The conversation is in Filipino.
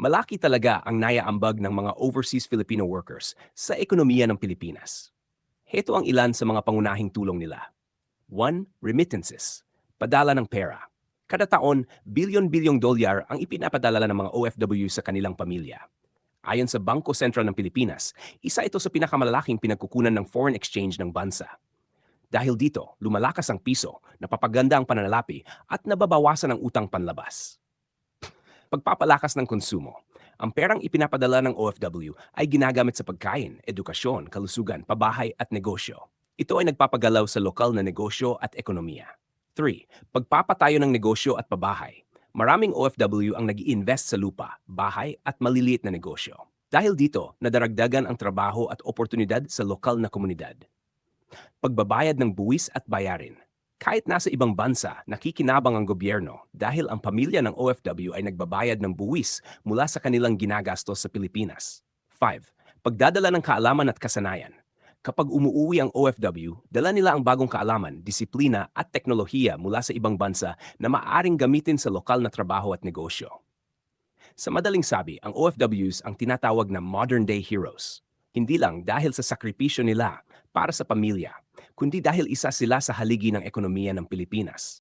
Malaki talaga ang naiaambag ng mga overseas Filipino workers sa ekonomiya ng Pilipinas. Heto ang ilan sa mga pangunahing tulong nila. 1. Remittances. Padala ng pera. Kada taon, bilyon-bilyong dolyar ang ipinapadala ng mga OFW sa kanilang pamilya. Ayon sa Bangko Sentral ng Pilipinas, isa ito sa pinakamalalaking pinagkukunan ng foreign exchange ng bansa. Dahil dito, lumalakas ang piso, napapaganda ang pananalapi at nababawasan ang utang panlabas. Pagpapalakas ng konsumo. Ang perang ipinapadala ng OFW ay ginagamit sa pagkain, edukasyon, kalusugan, pabahay at negosyo. Ito ay nagpapagalaw sa lokal na negosyo at ekonomiya. 3. Pagpapatayo ng negosyo at pabahay. Maraming OFW ang nag invest sa lupa, bahay at maliliit na negosyo. Dahil dito, nadaragdagan ang trabaho at oportunidad sa lokal na komunidad. Pagbabayad ng buwis at bayarin. Kahit nasa ibang bansa, nakikinabang ang gobyerno dahil ang pamilya ng OFW ay nagbabayad ng buwis mula sa kanilang ginagastos sa Pilipinas. 5. Pagdadala ng kaalaman at kasanayan. Kapag umuuwi ang OFW, dala nila ang bagong kaalaman, disiplina at teknolohiya mula sa ibang bansa na maaring gamitin sa lokal na trabaho at negosyo. Sa madaling sabi, ang OFWs ang tinatawag na modern-day heroes. Hindi lang dahil sa sakripisyo nila para sa pamilya, kundi dahil isa sila sa haligi ng ekonomiya ng Pilipinas.